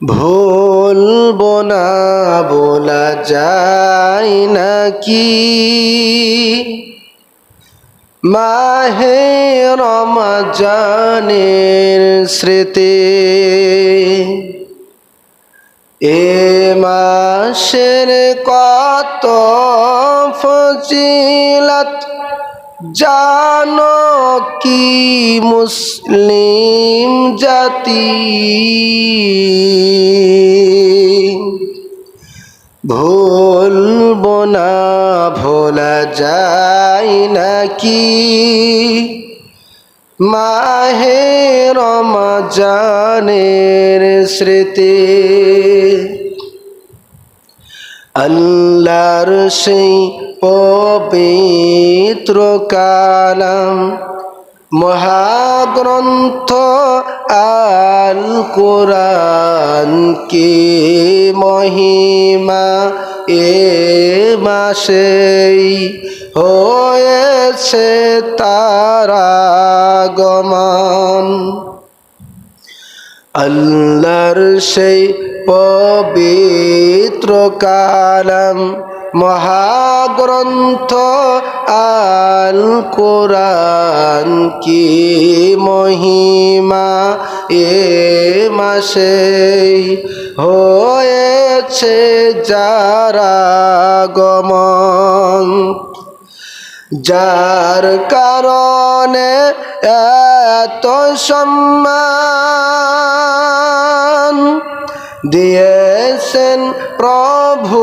ভুলবো না বলা যায় নাকি? মাহে রমজানের স্মৃতি এ মাসের কত ফজিলত জানো? কি মুসলিম জাতি? ভুলব না, ভোলা যায় নাকি? মাহে রমজানের স্মৃতি। আল্লাহর সেই পবিত্র কালাম মহাগ্রন্থ আল কোরআন কে মহিমা এ মাসেই হয়েছে তারা গমন। আল্লাহর সেই পবিত্র কালাম মহাগ্রন্থ আল কোরআন কি মহিমা এ মাসে হয়েছে যারা গমন, যার কারণে এত সম্মান দিয়েছেন প্রভু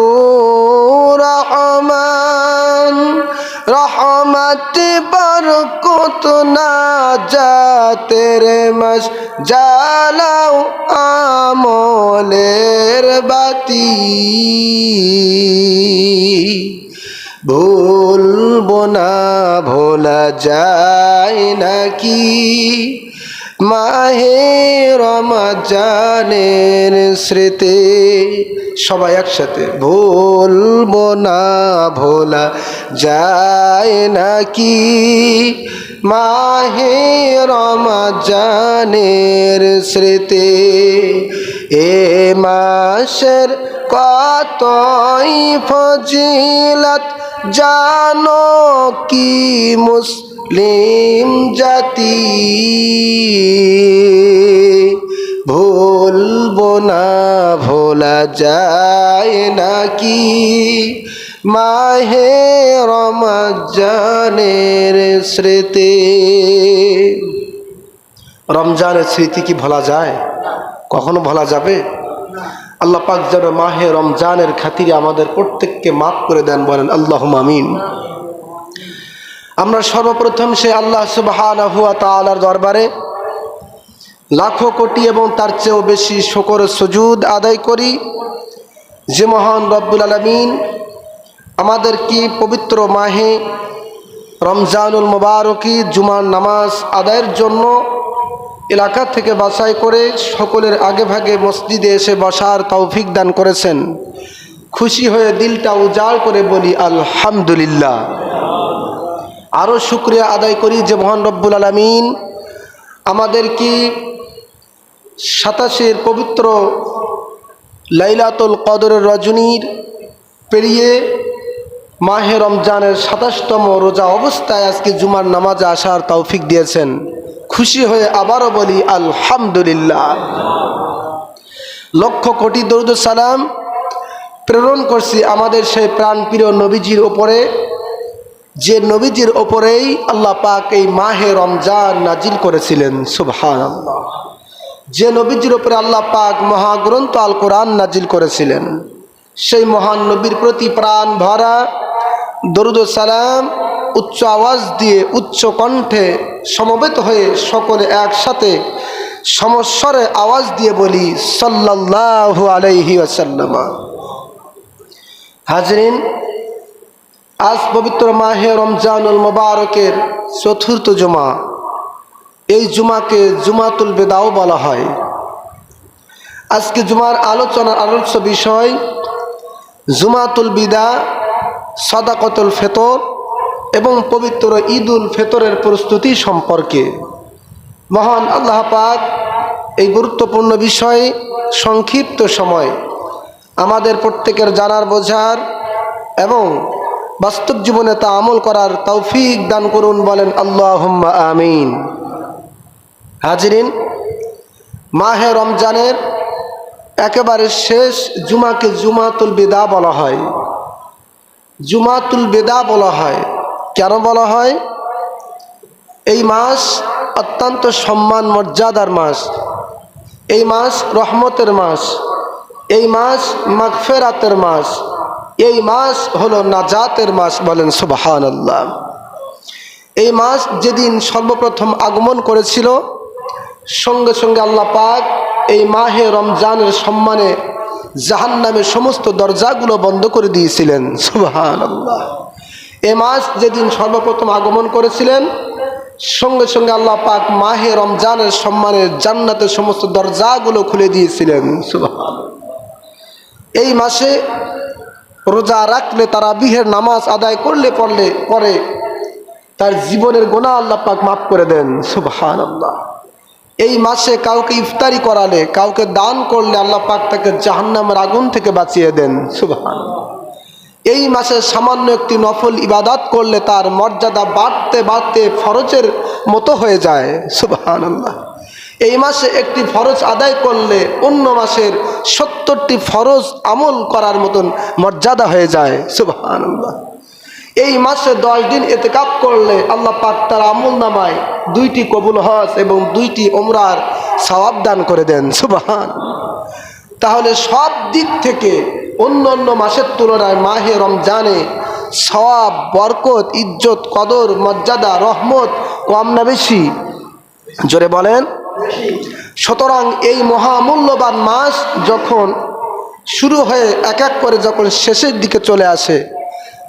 রহমত বরকত না যাতের মাস জালাও আমলের বাতি। ভুলব না ভোলা যায় নাকি? মাহে রমজানের স্মৃতি, সবাই একসাথে ভুলবো না ভোলা যায় নাকি? মাহে রমজানের স্মৃতি, এ মাসের কতই ফজিলত জানো কি মুসলিম জাতি ভুলবো না, ভোলা যায় নাকি? মাহে রমজানের স্মৃতি। রমজানের স্মৃতি কি ভোলা যায়? কখনো ভোলা যাবে? আল্লাহ পাক যেন মাহে রমজানের খাতিরে আমাদের প্রত্যেককে মাফ করে দেন, বলেন আল্লাহ আমিন। আমরা সর্বপ্রথম সে আল্লাহ সুবাহ তালার দরবারে লাখো কোটি এবং তার চেয়েও বেশি শকর সুজুদ আদায় করি যে মহান রব্বুল আলমিন আমাদের কি পবিত্র মাহে রমজানুল মোবারকি জুমার নামাজ আদায়ের জন্য এলাকা থেকে বাছাই করে সকলের আগে ভাগে মসজিদে এসে বসার তৌফিক দান করেছেন। খুশি হয়ে দিলটা উজাড় করে বলি, আলহামদুলিল্লাহ। আরও শুক্রিয়া আদায় করি যে মহান রব্বুল আলমিন আমাদের কি সাতাশের পবিত্র লাইলাতুল কদরের রজনীর পেরিয়ে মাহে রমজানের সাতাশতম রোজা অবস্থায় আজকে জুমার নামাজে আসার তৌফিক দিয়েছেন। খুশি হয়ে আবারও বলি, আলহামদুলিল্লাহ। লক্ষ কোটি দরুদ সালাম প্রেরণ করছি আমাদের সেই প্রাণপ্রিয় নবীজির ওপরে যে নবীজির ওপরেই আল্লাহ পাক এই মাহে রমজান নাজিল করেছিলেন সুবহান যে নবীজির ওপরে আল্লাহ পাক মহাগ্রন্থ আল কোরআন নাজিল করেছিলেন, সেই মহান নবীর প্রতি প্রাণ ভরা দরুদ সালাম উচ্চ আওয়াজ দিয়ে উচ্চ কণ্ঠে সমবেত হয়ে সকলে একসাথে সমস্বরে আওয়াজ দিয়ে বলি সাল্লাহ আলাইহি আসাল্লামা হাজরিন আজ পবিত্র মাহে রমজানুল মোবারকের চতুর্থ জুমা। এই জুমাকে জুমাতুল বেদাও বলা হয়। আজকে জুমার আলোচনার আলোচ্য বিষয় জুমাতুল বিদা, সদাকতুল ফেতর এবং পবিত্র ঈদুল ফেতরের প্রস্তুতি সম্পর্কে। মহান আল্লাহ পাক এই গুরুত্বপূর্ণ বিষয়ে সংক্ষিপ্ত সময় আমাদের প্রত্যেকের জানার বোঝার এবং বাস্তব জীবনে তা আমল করার তৌফিক দান করুন বলেন আল্লাহ আমিন। হাজরিন, মাহে রমজানের একেবারে শেষ জুমাকে জুমাতুল বেদা বলা হয়। জুমাতুল বেদা বলা হয়। কেন বলা হয়? এই মাস অত্যন্ত সম্মান মর্যাদার মাস। এই মাস রহমতের মাস। এই মাস মাগফেরাতের মাস। এই মাস হলো নাজাতের মাস বলেন সুবাহান আল্লাহ এই মাস যেদিন সর্বপ্রথম আগমন করেছিল, সঙ্গে সঙ্গে আল্লাহ পাক এই মাহে রমজানের সম্মানে জাহান জাহান্নামের সমস্ত দরজাগুলো বন্ধ করে দিয়েছিলেন সুবাহান আল্লাহ এ মাস যেদিন সর্বপ্রথম আগমন করেছিলেন, সঙ্গে সঙ্গে আল্লাহ পাক মাহে রমজানের সম্মানে জান্নাতের সমস্ত দরজাগুলো খুলে দিয়েছিলেন সুবাহান এই মাসে রোজা রাখলে তারা বিহের নামাজ আদায় করলে পড়লে পরে তার জীবনের গোনা আল্লাহ পাক মাফ করে দেন। সুবহান আল্লাহ এই মাসে কাউকে ইফতারি করালে, কাউকে দান করলে আল্লাহ পাক তাকে জাহান্নামের আগুন থেকে বাঁচিয়ে দেন। সুবহান এই মাসে সামান্য একটি নফল ইবাদাত করলে তার মর্যাদা বাড়তে বাড়তে ফরজের মতো হয়ে যায়। সুবহান আল্লাহ এই মাসে একটি ফরজ আদায় করলে অন্য মাসের সত্তরটি ফরজ আমল করার মতন মর্যাদা হয়ে যায়। সুবহান এই মাসে দশ দিন এতে কাপ করলে আল্লাহ পাক তার আমল নামায় দুইটি কবুল হজ এবং দুইটি ওমরার সওয়াব দান করে দেন। সুবাহান তাহলে সব দিক থেকে অন্য অন্য মাসের তুলনায় মাহে রমজানে সওয়াব, বরকত, ইজ্জত, কদর, মর্যাদা, রহমত কম না বেশি। জোরে বলেন। সুতরাং এই মহামূল্যবান মাস যখন শুরু হয়ে এক এক করে যখন শেষের দিকে চলে আসে,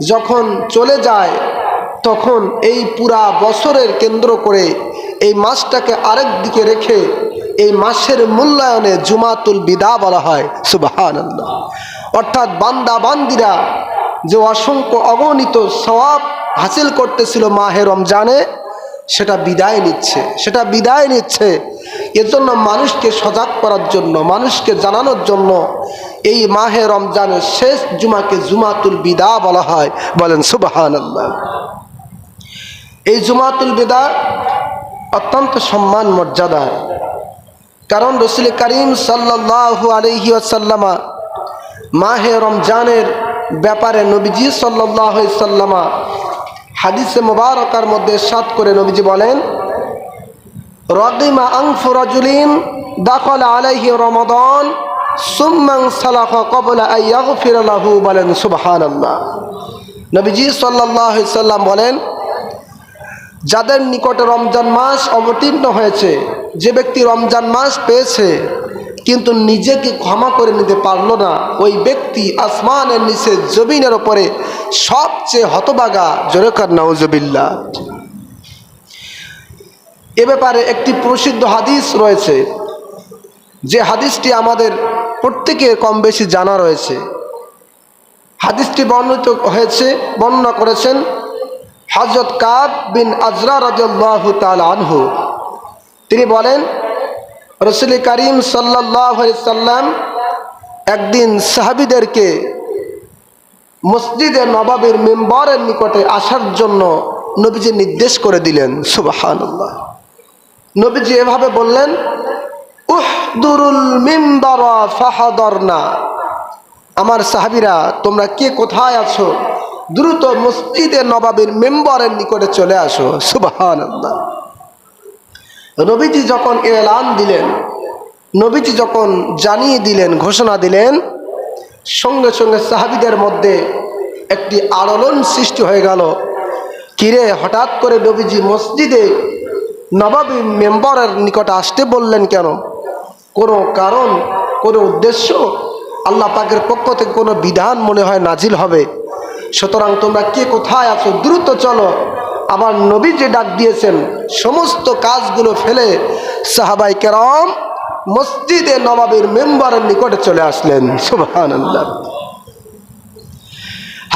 যখন চলে যায়, তখন এই পুরা বছরের কেন্দ্র করে এই মাসটাকে আরেক দিকে রেখে এই মাসের মূল্যায়নে জুমাতুল বিদা বলা হয়। সুবাহান অর্থাৎ বান্দা বান্দিরা যে অসংখ্য অগণিত সওয়াব হাসিল করতেছিল মাহে রমজানে সেটা বিদায় নিচ্ছে, সেটা বিদায় নিচ্ছে। এজন্য মানুষকে সজাগ করার জন্য, মানুষকে জানানোর জন্য এই মাহে রমজানের শেষ জুমাকে জুমাতুল বিদা বলা হয়। বলেন সুবাহান এই জুমাতুল বিদা অত্যন্ত সম্মান মর্যাদার কারণ রসুল করিম সাল্লাহু আলহি আসাল্লামা মাহে রমজানের ব্যাপারে নবীজি সাল্লাহ সাল্লামা হাদিসে মোবারকার মধ্যে সাত করে নবীজি বলেন রদিমা আংফু রাজুলিন দাখল আলাইহি রমাদন সুম্মাং সালাহ কবলা আইয়াগফির লাহু বলেন, সুবহানাল্লাহ। নবীজি সাল্লাল্লাহু আলাইহি সাল্লাম বলেন, যাদের নিকটে রমজান মাস অবতীর্ণ হয়েছে, যে ব্যক্তি রমজান মাস পেয়েছে কিন্তু নিজেকে ক্ষমা করে নিতে পারল না। ওই ব্যক্তি আসমানের নিচে জমিনের ওপরে সবচেয়ে হতবাগা, জোরেকার নাউজবিল্লা এ ব্যাপারে একটি প্রসিদ্ধ হাদিস রয়েছে, যে হাদিসটি আমাদের প্রত্যেকের কম বেশি জানা রয়েছে। হাদিসটি বর্ণিত হয়েছে, বর্ণনা করেছেন হজরত কাব বিন আজরা রাজু আনহু। তিনি বলেন রসুল করিম সাল্লাম একদিন সাহাবিদেরকে মসজিদে নবাবের মেম্বারের নিকটে আসার জন্য নবীজি নির্দেশ করে দিলেন সুবাহান নবীজি এভাবে বললেন, উহদুরুল মিম্বার ফাহাদর না আমার সাহাবিরা, তোমরা কে কোথায় আছো? দ্রুত মসজিদে নবাবের মেম্বারের নিকটে চলে আসো সুবাহান নবীজি যখন এলান দিলেন, নবীজি যখন জানিয়ে দিলেন, ঘোষণা দিলেন, সঙ্গে সঙ্গে সাহাবিদের মধ্যে একটি আলোড়ন সৃষ্টি হয়ে গেল। কিরে হঠাৎ করে নবীজি মসজিদে নবাবী মেম্বারের নিকটে আসতে বললেন কেন? কোনো কারণ, কোনো উদ্দেশ্য? আল্লাহ পাকের পক্ষ থেকে কোনো বিধান মনে হয় নাজিল হবে? সুতরাং তোমরা কে কোথায় আছো? দ্রুত চলো। আবার নবী যে ডাক দিয়েছেন, সমস্ত কাজগুলো ফেলে সাহাবাই কেরম মসজিদে নবাবের মেম্বারের নিকটে চলে আসলেন। সুবহান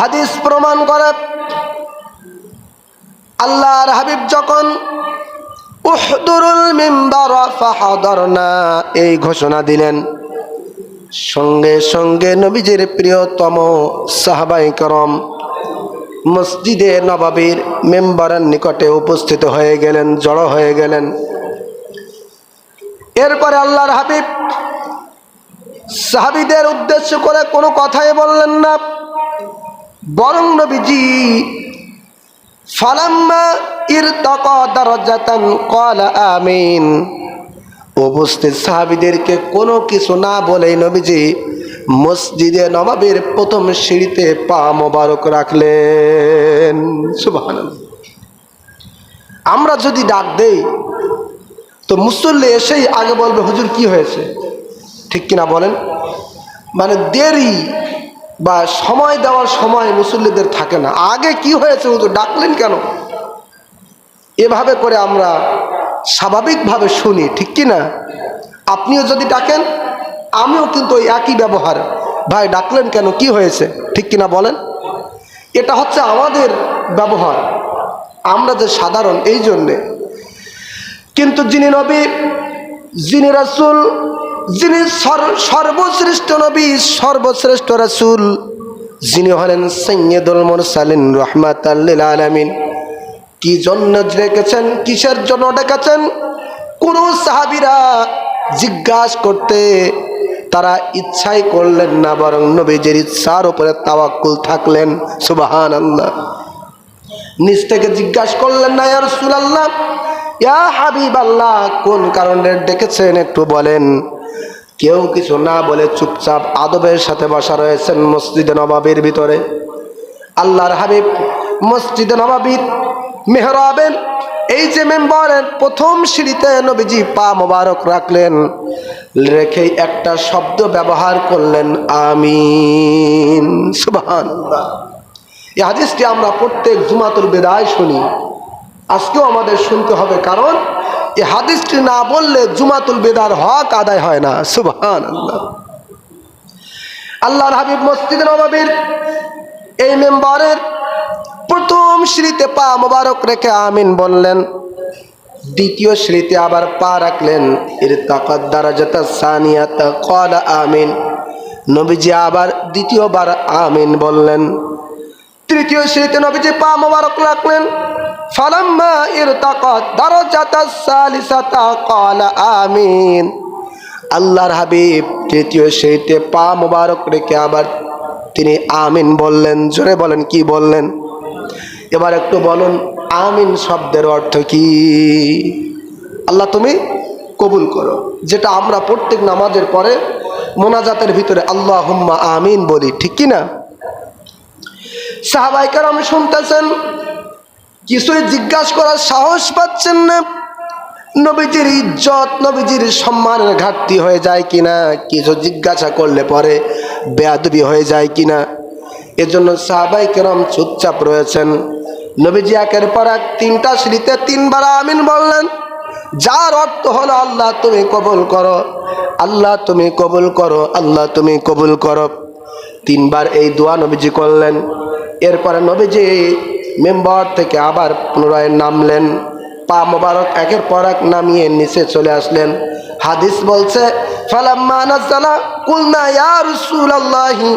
হাদিস প্রমাণ করে, আল্লাহর হাবিব যখন উহদুরুল মিম্বার ফাহাদরনা এই ঘোষণা দিলেন, সঙ্গে সঙ্গে নবীজির প্রিয়তম সাহাবাই করম মসজিদে নবাবীর মেম্বারের নিকটে উপস্থিত হয়ে গেলেন, জড়ো হয়ে গেলেন। এরপরে আল্লাহর হাবিব সাহাবিদের উদ্দেশ্য করে কোনো কথাই বললেন না। বরং নবীজি ফালাম্মা ইরতাকা দারাজাতান ক্বালা আমিন। উপস্থিত সাহাবিদেরকে কোনো কিছু না বলেই নবীজি মসজিদে নবাবের প্রথম সিঁড়িতে পা মোবারক রাখলেন। সুবহানাল্লাহ। আমরা যদি ডাক দেই, তো মুসল্লি এসেই আগে বলবে, হুজুর, কি হয়েছে? ঠিক কিনা বলেন? মানে দেরি বা সময় দেওয়ার সময় মুসল্লিদের থাকে না। আগে কি হয়েছে, হুজুর, ডাকলেন কেন? এভাবে করে আমরা স্বাভাবিকভাবে শুনি, ঠিক কি না আপনিও যদি ডাকেন আমিও কিন্তু ওই একই ব্যবহার। ভাই, ডাকলেন কেন? কি হয়েছে? ঠিক কিনা বলেন? এটা হচ্ছে আমাদের ব্যবহার। আমরা যে সাধারণ, এই জন্যে। কিন্তু যিনি নবী, যিনি রাসুল, যিনি সর্বশ্রেষ্ঠ নবী, সর্বশ্রেষ্ঠ রাসুল, যিনি হলেন সৈয়দুল মুরসালিন রহমাত আলমিন। কি জন্য ডেকেছেন কিসের জন্য ডেকেছেন? কোন সাহাবিরা জিজ্ঞাসা করতে তারা ইচ্ছাই করলেন না, বরং নবীজের ইচ্ছার উপরে তাওয়াক্কুল থাকলেন সুবাহান আল্লাহ নিজ থেকে জিজ্ঞাসা করলেন না ইয়ার সুলাল্লাহ ইয়া হাবিব আল্লাহ কোন কারণে ডেকেছেন একটু বলেন। কেউ কিছু না বলে চুপচাপ আদবের সাথে বসা রয়েছেন মসজিদে নবাবের ভিতরে। আল্লাহর হাবিব মসজিদে নবাবির মেহরাবের এই যে মেম্বারের প্রথম সিঁড়িতে নবীজি পা মোবারক রাখলেন রেখে একটা শব্দ ব্যবহার করলেন, আমিন। এই হাদিসটি আমরা প্রত্যেক জুমাতুল বেদায় শুনি। আজকেও আমাদের শুনতে হবে, কারণ এই হাদিসটি না বললে জুমাতুল বেদার হক আদায় হয় না। সুবহান আল্লাহ আল্লাহর হাবিব মসজিদ নবাবির এই মেম্বারের প্রথম শ্রীতে পা মোবারক রেখে আমিন বললেন, দ্বিতীয় শ্রীতে আবার পা রাখলেন এর তাকাত দ্বারা যত সানিয়াত কলা আমিন। নবীজি আবার দ্বিতীয়বার আমিন বললেন। তৃতীয় শ্রীতে নবীজি পা মোবারক রাখলেন। ফালাম্মা এর তাকাত দ্বারা যত সালিসাতা কলা আমিন। আল্লাহর হাবিব তৃতীয় সেইতে পা মোবারক রেখে আবার তিনি আমিন বললেন। জোরে বলেন, কি বললেন? এবার একটু বলুন, আমিন শব্দের অর্থ কি? আল্লাহ তুমি কবুল করো। যেটা আমরা প্রত্যেক নামাজের পরে মোনাজাতের ভিতরে আল্লাহ হুম্মা আমিন বলি, ঠিক কি না? সাহাবাইকার আমি শুনতেছেন, কিছুই জিজ্ঞাসা করার সাহস পাচ্ছেন না, নবীজির ইজ্জত, নবীজির সম্মানের ঘাটতি হয়ে যায় কিনা কিছু জিজ্ঞাসা করলে পরে বেয়াদবি হয়ে যায় কিনা এজন্য সাহাবাই কেরম চুপচাপ রয়েছেন। নবীজি একের পর এক তিনটা সিঁড়িতে তিনবার আমিন বললেন। যার অর্থ হলো, আল্লাহ তুমি কবুল করো, আল্লাহ তুমি কবুল করো, আল্লাহ তুমি কবুল করো। তিনবার এই দোয়া নবীজি করলেন। এরপরে নবীজি মেম্বার থেকে আবার পুনরায় নামলেন। পা মোবারক একের পর এক নামিয়ে নিচে চলে আসলেন। হাদিস বলছে কুলনা ইয়া রাসূলুল্লাহি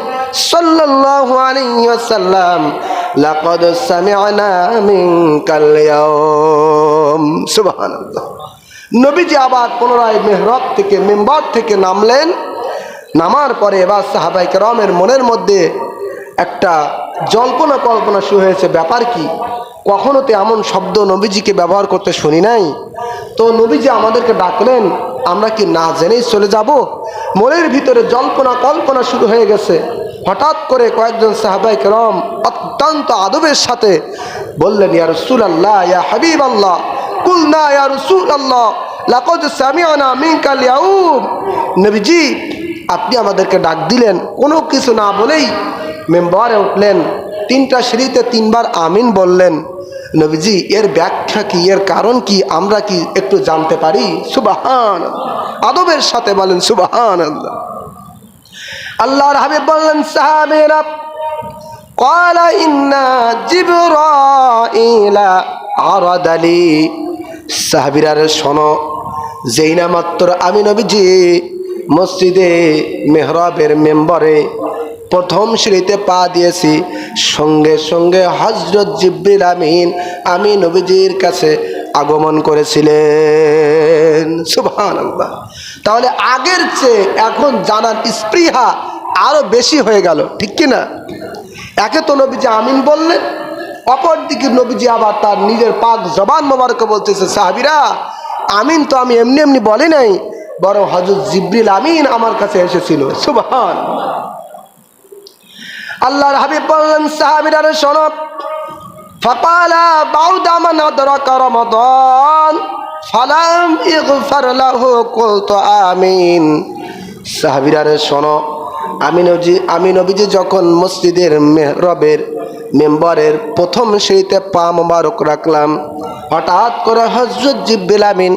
সাল্লাল্লাহু আলাইহি ওয়াসাল্লাম। লাকাদ সামি'না মিনকাল ইয়াউম। সুবহানাল্লাহ। নবীজি আবার পুনরায় মেহরাব থেকে, মেম্বার থেকে নামলেন। নামার পরে এবার সাহাবাই কেরামের মনের মধ্যে একটা জল্পনা কল্পনা শুরু হয়েছে, ব্যাপার কি? কখনো তো এমন শব্দ নবীজিকে ব্যবহার করতে শুনি নাই? তো নবীজি আমাদেরকে ডাকলেন, আমরা কি না জেনেই চলে যাব? মনের ভিতরে জল্পনা কল্পনা শুরু হয়ে গেছে। হঠাৎ করে কয়েকজন সাহাবাই কেরম অত্যন্ত আদবের সাথে বললেন, ইয়া রসুল আল্লাহ ইয়া হাবিব আল্লাহ কুল না ইয়া রসুল আল্লাহ নবীজি, আপনি আমাদেরকে ডাক দিলেন, কোনো কিছু না বলেই মেম্বারে উঠলেন, তিনটা সিঁড়িতে তিনবার আমিন বললেন। নবীজি, এর ব্যাখ্যা কি, এর কারণ কি, আমরা কি একটু জানতে পারি? সুবাহান আদবের সাথে বলেন সুবাহান আল্লাহ আল্লাহর হাবিব বললেন সাহাবেরা قال إن جبرائيل عرض لي সাহাবিরার শোনো যেই না মাত্র আমি নবীজি মসজিদে মেহরাবের মেম্বারে প্রথম সিঁড়িতে পা দিয়েছি সঙ্গে সঙ্গে হজরত জিব্রিল আমিন আমি নবীজির কাছে আগমন করেছিলেন। সুবহান তাহলে আগের চেয়ে এখন জানার স্পৃহা আরও বেশি হয়ে গেল, ঠিক কি না একে তো নবীজি আমিন বললেন, অপরদিকে নবীজি আবার তার নিজের পাক জবান মোবারকে বলতেছে, সাহাবিরা, আমিন তো আমি এমনি এমনি বলি নাই, বরং হজরত জিব্রিল আমিন আমার কাছে এসেছিল। সুবহান আল্লাহর হাবিব বললেন, সাহাবিরা রে শোনো ফাকালা বাউদা মান আদরাকা রমাদান ফালাম ইগফার লাহু কুলতু আমিন সাহাবিরা রে শোনো আমি নবী আমি নবীজি যখন মসজিদের মেহরবের মেম্বারের প্রথম সিঁড়িতে পা মোবারক রাখলাম, হঠাৎ করে হজরত জিব্বিল আমিন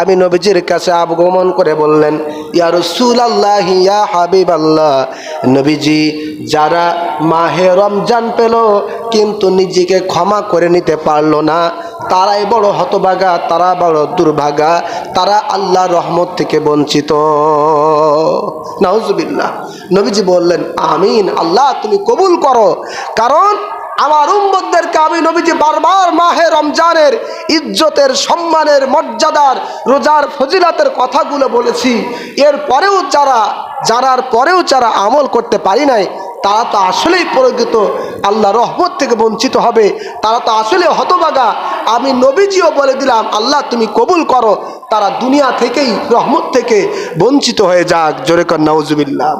আমি নবীজির কাছে আগমন করে বললেন, ইয়া রসুল আল্লাহ ইয়া হাবিব আল্লাহ নবীজি, যারা মাহে রমজান পেল, কিন্তু নিজেকে ক্ষমা করে নিতে পারল না। তারাই বড় হতভাগা, তারা বড় দুর্ভাগা, তারা আল্লাহ রহমত থেকে বঞ্চিত। নাউজুবিল্লাহ। নবীজি বললেন, আমিন, আল্লাহ তুমি কবুল করো। কারণ আমার উম্মতদেরকে আমি নবীজি বারবার মাহে রমজানের ইজ্জতের, সম্মানের, মর্যাদার, রোজার ফজিলাতের কথাগুলো বলেছি। এর পরেও যারা, জানার পরেও যারা আমল করতে পারি নাই তারা তো আসলেই প্রকৃত আল্লাহ রহমত থেকে বঞ্চিত হবে। তারা তো আসলে হতবাগা আমি নবীজিও বলে দিলাম, আল্লাহ, তুমি কবুল করো। তারা দুনিয়া থেকেই রহমত থেকে বঞ্চিত হয়ে যাক। জোরে কর, নাউজুবিল্লাহ।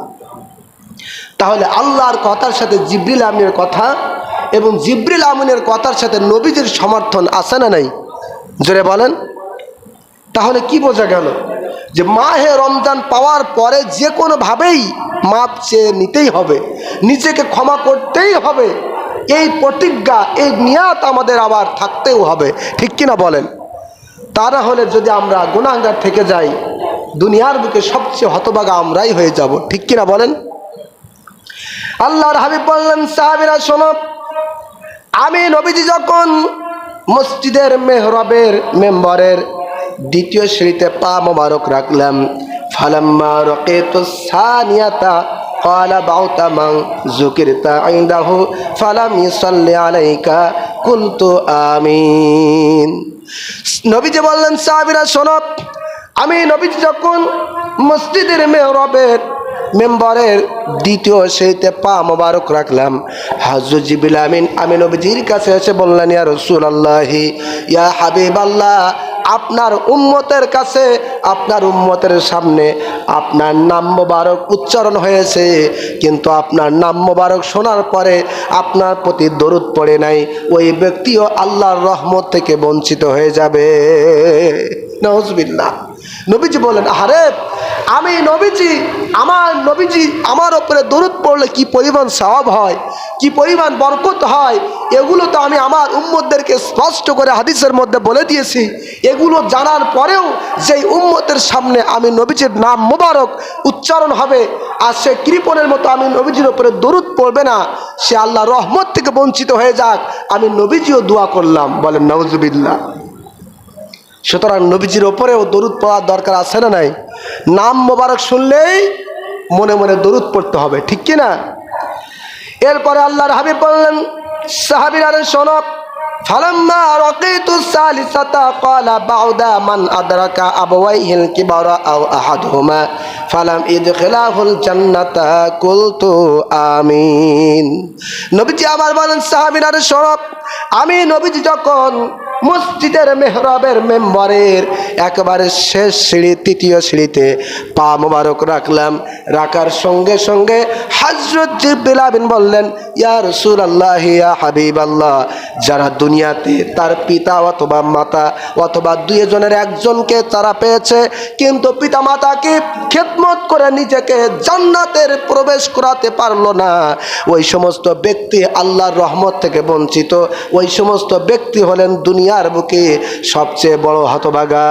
তাহলে আল্লাহর কথার সাথে জিব্রিল আমিনের কথা এবং জিব্রিল আমিনের কথার সাথে নবীজির সমর্থন আছে না নাই? জোরে বলেন। তাহলে কি বোঝা গেল? যে মাহে রমজান পাওয়ার পরে যে কোনোভাবেই মাপ চেয়ে নিতেই হবে, নিজেকে ক্ষমা করতেই হবে, এই প্রতিজ্ঞা, এই নিয়াত আমাদের আবার থাকতেও হবে। ঠিক কিনা বলেন? তা না হলে যদি আমরা গুণাঙ্গার থেকে যাই, দুনিয়ার বুকে সবচেয়ে হতবাগা আমরাই হয়ে যাব। ঠিক কিনা বলেন? আল্লাহর হাবিব বললেন, সাহাবিরা, শোনো, আমি নবীজি যখন মসজিদের মেহরবের মেম্বারের দ্বিতীয় সিঁড়িতে পা মোবারক রাখলাম ফালাম্মা রকেতু সানিয়াতা قال بعت من ذكرت عنده فلم يصلي عليك قلت آمين নবীজি বললেন সাহাবীরা শোনো আমি নবীজি যখন মসজিদের মেহরবের মেম্বারের দ্বিতীয় সেইতে পা মোবারক রাখলাম হাজর জিবিল আমিন আমি নবীজির কাছে এসে বললেন ইয়া রসুল আল্লাহি ইয়া হাবিব আল্লাহ আপনার উম্মতের কাছে, আপনার উম্মতের সামনে আপনার নাম মোবারক উচ্চারণ হয়েছে। কিন্তু আপনার নাম মোবারক শোনার পরে আপনার প্রতি দরুদ পড়ে নাই। ওই ব্যক্তিও আল্লাহর রহমত থেকে বঞ্চিত হয়ে যাবে। নজবিল্লা নবীজি বলেন আরে আমি নবীজি, আমার নবীজি আমার ওপরে দরুদ পড়লে কি পরিমাণ স্বভাব হয়, কি পরিমাণ বরকত হয়? এগুলো তো আমি আমার উম্মতদেরকে স্পষ্ট করে হাদিসের মধ্যে বলে দিয়েছি। এগুলো জানার পরেও যেই উম্মতের সামনে আমি নবীজির নাম মোবারক উচ্চারণ হবে, আর সে কৃপণের মতো আমি নবীজির ওপরে দরুদ পড়বে না, সে আল্লাহ রহমত থেকে বঞ্চিত হয়ে যাক, আমি নবীজিও দোয়া করলাম। বলেন নওজুবিল্লাহ সুতরাং নবীজির ওপরেও দরুদ পড়ার দরকার আছে না নাই? নাম মোবারক শুনলেই মনে মনে দরুদ পড়তে হবে, ঠিক কি না? এরপরে আল্লাহর হাবিব বললেন, সাহাবিরা সনব কুলতু আমিন। নবীজি বলেন সনব আমি নবীজি যখন মসজিদের মেহরাবের মেম্বারের একবারে শেষ সিঁড়ি, তৃতীয় সিঁড়িতে পা মোবারক রাখলাম। রাখার সঙ্গে সঙ্গে হজরত জিব্বিল বললেন, ইয়া রসুল আল্লাহ ইয়া হাবিব আল্লাহ যারা দুনিয়াতে তার পিতা অথবা মাতা অথবা দুইজনের একজনকে তারা পেয়েছে, কিন্তু পিতা মাতাকে খেদমত করে নিজেকে জান্নাতের প্রবেশ করাতে পারল না। ওই সমস্ত ব্যক্তি আল্লাহর রহমত থেকে বঞ্চিত। ওই সমস্ত ব্যক্তি হলেন দুনিয়ার বুকে সবচেয়ে বড় হতভাগা।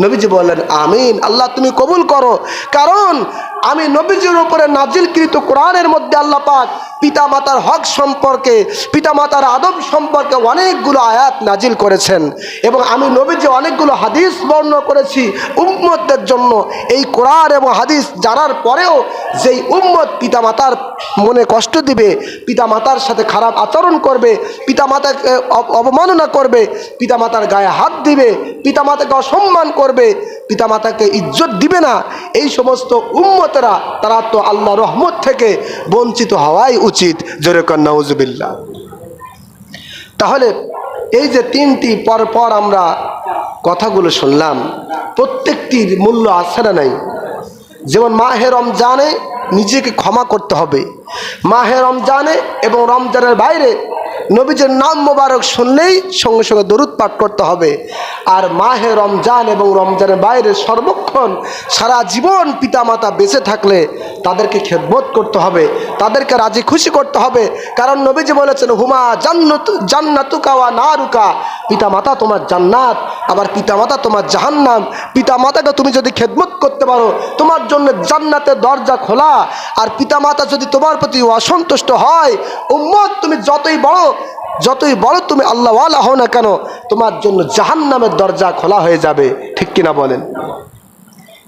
নবীজি বললেন, আমিন। আল্লাহ তুমি কবুল করো। কারণ আমি নবীজির উপরে নাজিলকৃত কোরআনের মধ্যে আল্লাহ পাক পিতামাতার হক সম্পর্কে, পিতামাতার আদব সম্পর্কে অনেকগুলো আয়াত নাজিল করেছেন। এবং আমি নবীজি অনেকগুলো হাদিস বর্ণনা করেছি উম্মতদের জন্য। এই কোরআন এবং হাদিস জানার পরেও যেই উম্মত পিতা মাতার মনে কষ্ট দিবে পিতা মাতার সাথে খারাপ আচরণ করবে, পিতামাতাকে অব- অবমাননা করবে, পিতামাতার গায়ে হাত দিবে, পিতামাতাকে অসম্মান করবে, পিতামাতাকে ইজ্জত দিবে না। এই সমস্ত উম্মতেরা, তারা তো আল্লাহ রহমত থেকে বঞ্চিত হওয়াই উচিত। জোরে কন্যা উজুবিল্লা তাহলে এই যে তিনটি পর পর আমরা কথাগুলো শুনলাম, প্রত্যেকটির মূল্য আছে না নাই। যেমন মাহে রমজানে নিজেকে ক্ষমা করতে হবে। মাহে রমজানে এবং রমজানের বাইরে নবীজের নাম মোবারক শুনলেই সঙ্গে সঙ্গে দরুদ পাঠ করতে হবে। আর মাহে রমজান এবং রমজানের বাইরে সর্বক্ষণ সারা জীবন পিতামাতা বেঁচে থাকলে তাদেরকে খেদবোধ করতে হবে, তাদেরকে রাজি খুশি করতে হবে। কারণ নবীজি বলেছেন, হুমা জান্নাত, জান্নাতুকা ওয়া নারুকা। পিতামাতা তোমার জান্নাত, আবার পিতামাতা তোমার জাহান্নাম। পিতামাতাকে তুমি যদি খেদমত করতে পারো, তোমার জন্য জান্নাতের দরজা খোলা। আর পিতামাতা যদি তোমার প্রতি অসন্তুষ্ট হয়, উম্মত তুমি যতই বড় যতই বড় তুমি আল্লাহওয়ালা হও না কেন, তোমার জন্য জাহান্নামের দরজা খোলা হয়ে যাবে। ঠিক কিনা বলেন?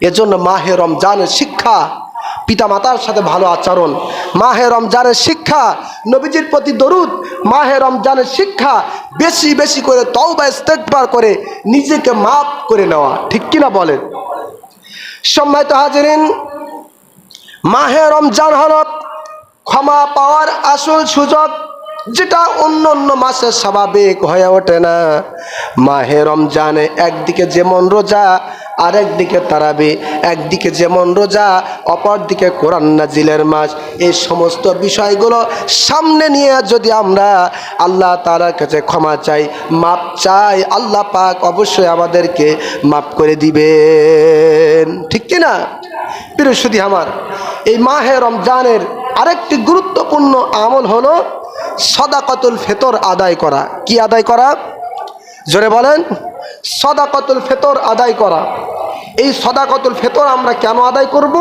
এজন্য মাহে রমজানের শিক্ষা, পিতামাতার সাথে ভালো আচরণ, মাহে রমজানের শিক্ষা, নবীজির প্রতি দরুদ, মাহে রমজানের শিক্ষা, বেশি বেশি করে তওবা ইস্তেকবার করে নিজেকে মাফ করে নেওয়া। ঠিক কিনা বলেন? সম্মানিত হাজিরিন মাহে রমজান হল ক্ষমা পাওয়ার আসল সুযোগ যেটা অন্য অন্য মাসে স্বাভাবিক হয়ে ওঠে না। মাহে রমজানে একদিকে যেমন রোজা, আরেকদিকে তারাবি। একদিকে যেমন রোজা, অপরদিকে কোরআন নাজিলের মাস। এই সমস্ত বিষয়গুলো সামনে নিয়ে যদি আমরা আল্লাহ তালার কাছে ক্ষমা চাই, মাপ চাই, আল্লাহ পাক অবশ্যই আমাদেরকে মাপ করে দিবেন। ঠিক কি বৃহস্পতি আমার, এই মাহে রমজানের আরেকটি গুরুত্বপূর্ণ আমল হলো সদাকতুল ফেতর আদায় করা। কি আদায় করা? জোরে বলেন, সদাকতুল ফেতর আদায় করা। এই সদাকতুল ফেতর আমরা কেন আদায় করব?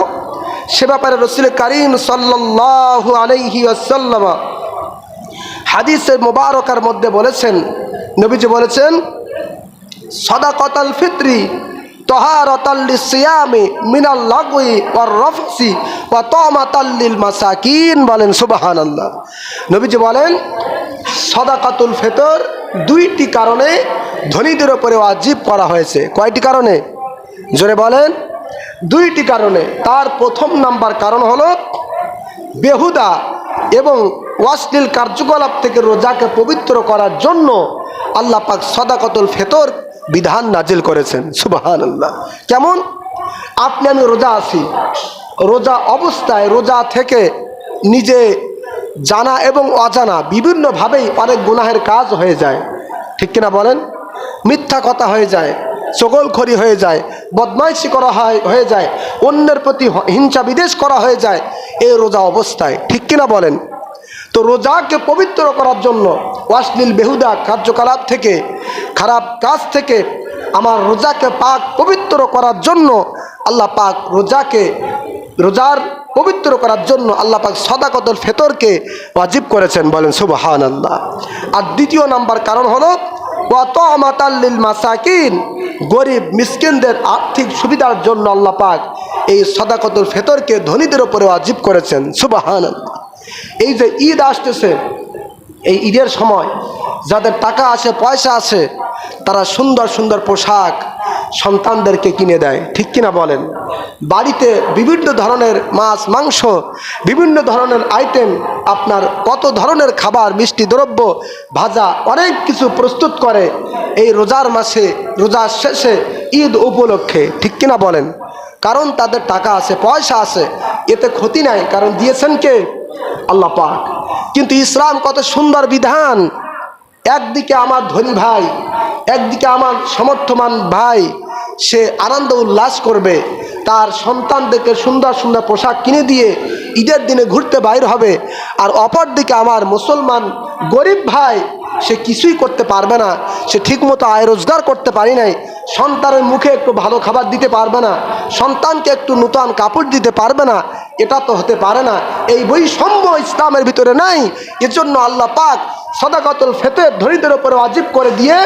সে ব্যাপারে রসুল করিম সাল্লাহ আলাইহি আসাল্লামা হাদিসের মোবারকার মধ্যে বলেছেন, নবীজি বলেছেন, সদাকতাল ফিত্রি রফসি বলেন ফেতর দুইটি কারণে ধনীদের ওপরে ওয়াজিব করা হয়েছে। কয়টি কারণে? জোরে বলেন, দুইটি কারণে। তার প্রথম নাম্বার কারণ হলো, বেহুদা এবং ওয়াসলিল কার্যকলাপ থেকে রোজাকে পবিত্র করার জন্য আল্লাহ পাক সদাকতুল ফেতর বিধান নাজিল করেছেন। সুবাহান আল্লাহ কেমন? আপনি আমি রোজা আছি। রোজা অবস্থায়, রোজা থেকে নিজে জানা এবং অজানা বিভিন্নভাবেই অনেক গুনাহের কাজ হয়ে যায়। ঠিক কিনা বলেন? মিথ্যা কথা হয়ে যায়, চগলখড়ি হয়ে যায়, বদমাইশি করা হয়, হয়ে যায়, অন্যের প্রতি হিংসা বিদেশ করা হয়ে যায়, এই রোজা অবস্থায়। ঠিক কিনা বলেন? তো রোজাকে পবিত্র করার জন্য ওয়াসলিল বেহুদা কার্যকলাপ থেকে, খারাপ কাজ থেকে আমার রোজাকে পাক পবিত্র করার জন্য আল্লাহ পাক রোজাকে, রোজার পবিত্র করার জন্য আল্লাহ পাক সদাকতল ফেতরকে ওয়াজিব করেছেন। বলেন সুবহান আল্লাহ আর দ্বিতীয় নাম্বার কারণ হলো কত আমাতাল্লিল মাসাকিন, গরিব মিসকিনদের আর্থিক সুবিধার জন্য আল্লাহ পাক এই সদাকতুল ফেতরকে ধনীদের ওপরে ওয়াজিব করেছেন। সুবাহান এই যে ঈদ আসতেছে এই ঈদের সময় যাদের টাকা আছে পয়সা আছে তারা সুন্দর সুন্দর পোশাক সন্তানদেরকে কিনে দেয়। ঠিক কিনা বলেন? বাড়িতে বিভিন্ন ধরনের মাছ, মাংস, বিভিন্ন ধরনের আইটেম আপনার কত ধরনের খাবার, মিষ্টি, দ্রব্য, ভাজা, অনেক কিছু প্রস্তুত করে এই রোজার মাসে রোজার শেষে, ঈদ উপলক্ষে। ঠিক কিনা বলেন? কারণ তাদের টাকা আছে, পয়সা আছে, এতে ক্ষতি নাই, কারণ দিয়েছেন কে? আল্লাহ পাক। কিন্তু ইসলাম কত সুন্দর বিধান। একদিকে আমার ধনী ভাই একদিকে আমার সমর্থমান ভাই, সে আনন্দ উল্লাস করবে, তার সন্তানদেরকে সুন্দর সুন্দর পোশাক কিনে দিয়ে ঈদের দিনে ঘুরতে বাইর হবে, আর অপর দিকে আমার মুসলমান গরিব ভাই, সে কিছুই করতে পারবে না, সে ঠিকমতো আয় রোজগার করতে পারি নাই, সন্তানের মুখে একটু ভালো খাবার দিতে পারবে না, সন্তানকে একটু নূতন কাপড় দিতে পারবে না, এটা তো হতে পারে না, এই বৈষম্য ইসলামের ভিতরে নাই, এজন্য আল্লাহ পাক সদাকতুল ফেতে ধনীদের উপরে ওয়াজিব করে দিয়ে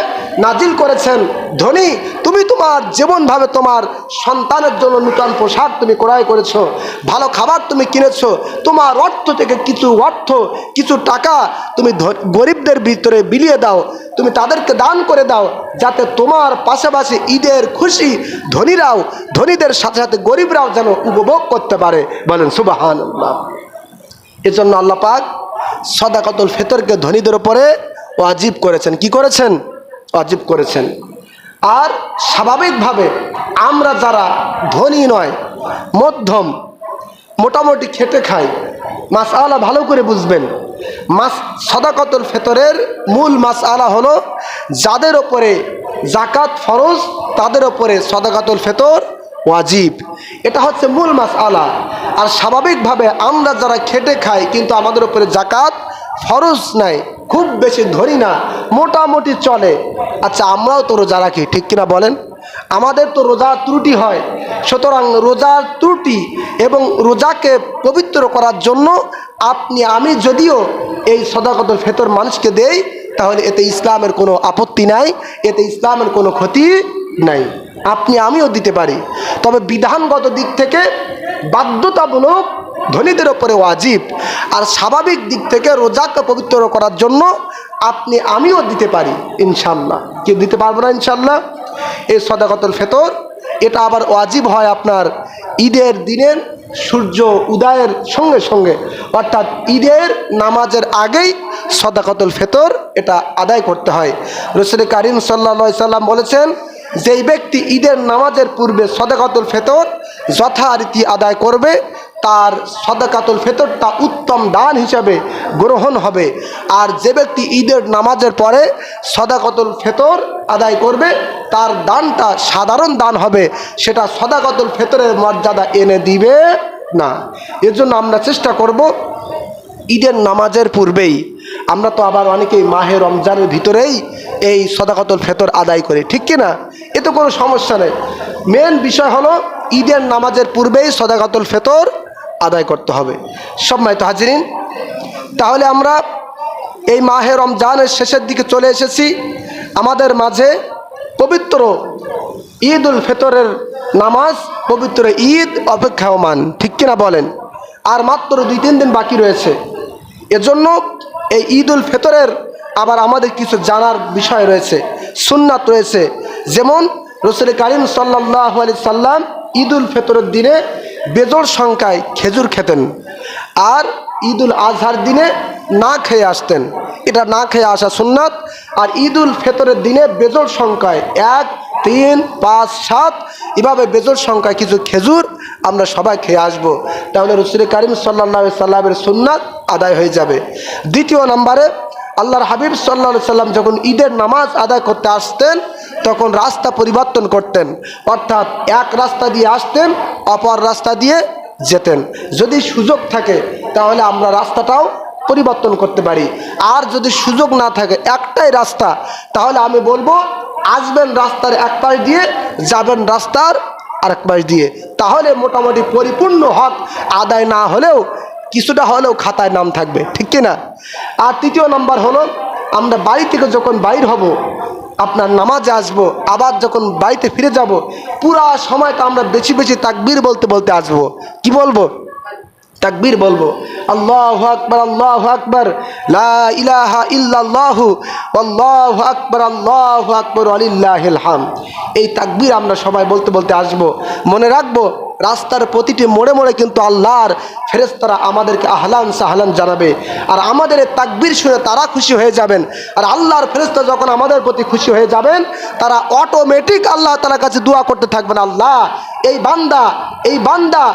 নাজিল করেছেন ধনী। তুমি তোমার জীবনভাবে তোমার সন্তানের জন্য নূতন পোশাক তুমি ক্রয় করেছ, ভালো খাবার তুমি কিনেছো, তোমার অর্থ থেকে কিছু অর্থ, কিছু টাকা তুমি গরিবদের ভিতরে বিলিয়ে দাও, তুমি তাদেরকে দান করে দাও, যাতে তোমার পাশাপাশি ঈদের খুশি ধনীরাও, ধনীদের সাথে সাথে গরিবরাও যেন উপভোগ করতে পারে। বলেন সুবাহান এজন্য আল্লাহ পাক সদাকতুল ফেতরকে ধনীদের উপরে ওয়াজিব করেছেন। কি করেছেন? ওয়াজিব করেছেন। আর স্বাভাবিকভাবে আমরা যারা ধনী নয়, মধ্যম, মোটামুটি খেটে খাই মাস আলা ভালো করে বুঝবেন, মাস সদাকতুল ফেতরের মূল মাস আলা হলো যাদের ওপরে জাকাত ফরজ, তাদের ওপরে সদাকাতুল ফেতর ওয়াজিব। এটা হচ্ছে মূল মাস আলা আর স্বাভাবিকভাবে আমরা যারা খেটে খাই, কিন্তু আমাদের উপরে জাকাত ফরজ নাই, খুব বেশি ধরি না, মোটামুটি চলে। আচ্ছা আমরাও তোর রোজা রাখি, ঠিক কিনা বলেন? আমাদের তো রোজার ত্রুটি হয়। সুতরাং রোজার ত্রুটি এবং রোজাকে পবিত্র করার জন্য আপনি, আমি যদিও এই সদাকতুল ফেতর মানুষকে দেই, তাহলে এতে ইসলামের কোনো আপত্তি নাই, এতে ইসলামের কোনো ক্ষতি নাই। আপনি, আমিও দিতে পারি। তবে বিধানগত দিক থেকে বাধ্যতামূলক ধনীদের ওপরে ওয়াজিব। আর স্বাভাবিক দিক থেকে রোজাকে পবিত্র করার জন্য আপনি, আমিও দিতে পারি ইনশাল্লাহ কি দিতে পারব না ইনশাল্লাহ এই সদাকতুল ফেতর। এটা আবার ওয়াজিব হয় আপনার ঈদের দিনের সূর্য উদয়ের সঙ্গে সঙ্গে। অর্থাৎ ঈদের নামাজের আগেই সদাকতুল ফেতর এটা আদায় করতে হয়। রসুল করিম সাল্লা সাল্লাম বলেছেন, যেই ব্যক্তি ঈদের নামাজের পূর্বে সদাকাতুল ফেতর যথারীতি আদায় করবে তার সদাকাতুল ফেতরটা উত্তম দান হিসাবে গ্রহণ হবে। আর যে ব্যক্তি ঈদের নামাজের পরে সদাকাতুল ফেতর আদায় করবে, তার দানটা সাধারণ দান হবে। সেটা সদাকাতুল ফেতরের মর্যাদা এনে দিবে না। এর জন্য আমরা চেষ্টা করব ঈদের নামাজের পূর্বেই। আমরা তো আবার অনেকেই মাহে রমজানের ভিতরেই এই সদাকতল ফেতর আদায় করি। ঠিক কি না এতে কোনো সমস্যা নেই। মেন বিষয় হলো ঈদের নামাজের পূর্বেই সদাকতল ফেতর আদায় করতে হবে। সম্মাই তো হাজিরিন, তাহলে আমরা এই মাহে রমজানের শেষের দিকে চলে এসেছি। আমাদের মাঝে পবিত্র ঈদ উল ফেতরের নামাজ, পবিত্র ঈদ অপেক্ষায়মান ঠিক কিনা বলেন? আর মাত্র দুই তিন দিন বাকি রয়েছে। এজন্য এই ঈদ উল ফেতরের আবার আমাদের কিছু জানার বিষয় রয়েছে, সুন্নাত রয়েছে। যেমন রসুল করিম সাল্লাহ আলি সাল্লাম ঈদ উল ফেতরের দিনে বেজোড় সংখ্যায় খেজুর খেতেন আর ঈদ উল আজহার দিনে না খেয়ে আসতেন। এটা না খেয়ে আসা সুন্নাত। আর ঈদ উল ফেতরের দিনে বেজোড় সংখ্যায় এক, তিন, পাঁচ, সাত, এভাবে বেজোর সংখ্যায় কিছু খেজুর আমরা সবাই খেয়ে আসব। তাহলে রসুল করিম সাল্লা সাল্লামের সুন্নাত আদায় হয়ে যাবে। দ্বিতীয় নম্বরে আল্লাহর হাবিব সাল্লা সাল্লাম যখন ঈদের নামাজ আদায় করতে আসতেন তখন রাস্তা পরিবর্তন করতেন। অর্থাৎ এক রাস্তা দিয়ে আসতেন, অপর রাস্তা দিয়ে যেতেন। যদি সুযোগ থাকে, তাহলে আমরা রাস্তাটাও পরিবর্তন করতে পারি। আর যদি সুযোগ না থাকে, একটাই রাস্তা, তাহলে আমি বলব, আসবেন রাস্তার এক পাশ দিয়ে, যাবেন রাস্তার আরেক পাশ দিয়ে। তাহলে মোটামুটি পরিপূর্ণ হক আদায় না হলেও, কিছুটা হলেও খাতায় নাম থাকবে। ঠিক কি না আর তৃতীয় নম্বর হলো, আমরা বাড়ি থেকে যখন বাইর হব আপনার নামাজে আসব, আবার যখন বাড়িতে ফিরে যাব, পুরা সময়টা আমরা বেশি বেশি তাকবির বলতে বলতে আসব। কি বলব? তাকবীর বলব। আল্লাহ আকবর আল্লাহ আকবর। ইলাহা আল্লাহ আকবর আল্লাহ আকবর আলিল্লাহিল হাম এই তাকবীর আমরা সবাই বলতে বলতে আসব। মনে রাখব, রাস্তার প্রতিটি মোড়ে মোড়ে কিন্তু আল্লাহর ফেরেস্তারা আমাদেরকে আহলান সাহলান জানাবে। আর আমাদের এই তাকবীর শুনে তারা খুশি হয়ে যাবেন। আর আল্লাহর ফেরেস্তা যখন আমাদের প্রতি খুশি হয়ে যাবেন, তারা অটোমেটিক আল্লাহ তালার কাছে দোয়া করতে থাকবেন, আল্লাহ, এই বান্দা এই বান্দা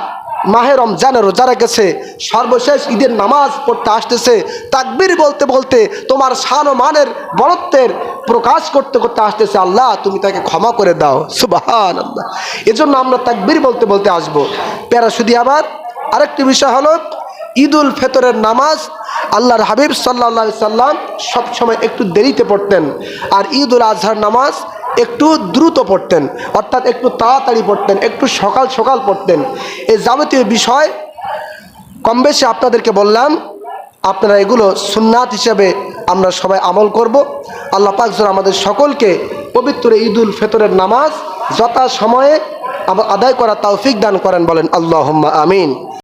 মাহে রমজানে রোজা রেখেছে, সর্বশেষ ঈদের নামাজ পড়তে আসতেছে। তাকবির বলতে বলতে তোমার শান ও মানের বড়ত্বের প্রকাশ করতে করতে আসতেছে। আল্লাহ, তুমি তাকে ক্ষমা করে দাও। সুবাহান আল্লাহ এজন্য আমরা তাকবির বলতে বলতে আসব। প্যারা শুধু আবার আরেকটি বিষয় হলো ঈদ উল ফেতরের নামাজ আল্লাহর হাবিব সাল্লা সাল্লাম সবসময় একটু দেরিতে পড়তেন। আর ঈদ উল আজহার নামাজ একটু দ্রুত পড়তেন, অর্থাৎ একটু তাড়াতাড়ি পড়তেন, একটু সকাল সকাল পড়তেন। এই যাবতীয় বিষয় কম বেশি আপনাদেরকে বললাম, আপনারা এগুলো সুন্নাত হিসেবে আমরা সবাই আমল করব। আল্লাহ পাকজোর আমাদের সকলকে পবিত্র ঈদুল ফেতরের নামাজ যথা সময়ে আদায় করা তৌফিক দান করেন বলেন আল্লাহ আমিন।